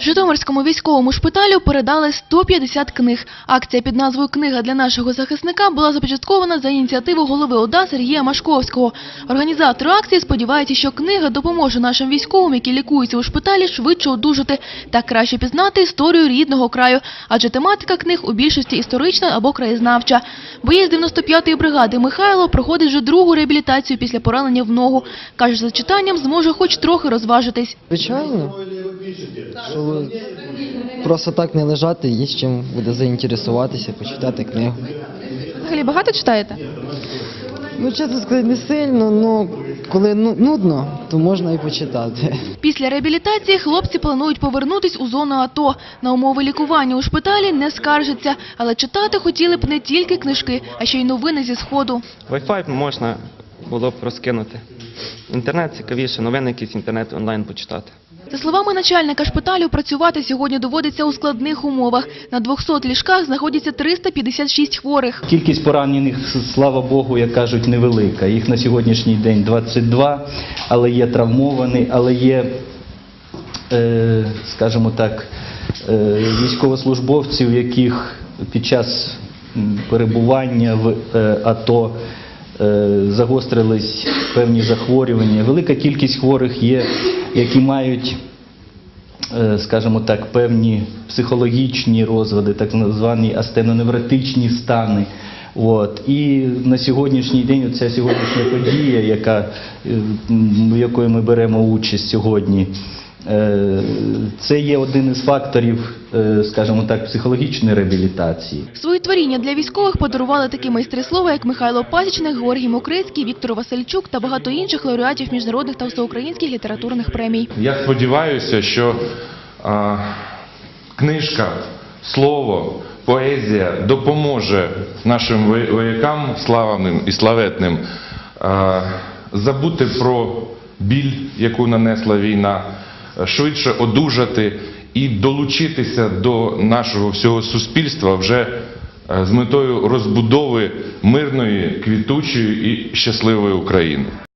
Житомирському військовому шпиталю передали 150 книг. Акція під назвою Книга для нашого захисника була започаткована за ініціативи голови ОДА Сергія Машковського. Організатори акції сподіваються, що книга допоможе нашим військовим, які лікуються у шпиталі, швидше одужати та краще пізнати історію рідного краю, адже тематика книг у більшості історична або краєзнавча. Боєць 95-ї бригади Михайло проходить вже другу реабілітацію після поранення в ногу. Каже, за читанням зможе хоч трохи розважитись. Звичайно, просто так не лежати, є з чим буде заінтересуватися, почитати книгу. Взагалі багато читаєте? Ну, чесно сказати, не сильно, але коли ну, нудно, то можна і почитати. Після реабілітації хлопці планують повернутись у зону АТО. На умови лікування у шпиталі не скаржаться, але читати хотіли б не тільки книжки, а ще й новини зі сходу. Wi-Fi можна було б розкинути. Інтернет цікавіше, новини якісь інтернет онлайн почитати. За словами начальника шпиталю, працювати сьогодні доводиться у складних умовах. На 200 ліжках знаходяться 356 хворих. Кількість поранених, слава Богу, як кажуть, невелика. Їх на сьогоднішній день 22, але є травмовані, але є, е, скажімо так, е, військовослужбовців, яких під час перебування в е, АТО загострились певні захворювання. Велика кількість хворих є, які мають е, скажімо так, певні психологічні розлади, так звані астеноневротичні стани. От. І на сьогоднішній день ця сьогоднішня подія, яка, е, в якої ми беремо участь сьогодні, е, це є один із факторів, е, скажімо так, психологічної реабілітації. Свої творіння для військових подарували такі майстри слова, як Михайло Пасічник, Георгій Мокрицький, Віктор Васильчук та багато інших лауреатів міжнародних та всеукраїнських літературних премій. Я сподіваюся, що а, книжка, слово, поезія допоможе нашим воякам славним і славетним а, забути про біль, яку нанесла війна, швидше одужати і долучитися до нашого всього суспільства вже е, з метою розбудови мирної, квітучої і щасливої України.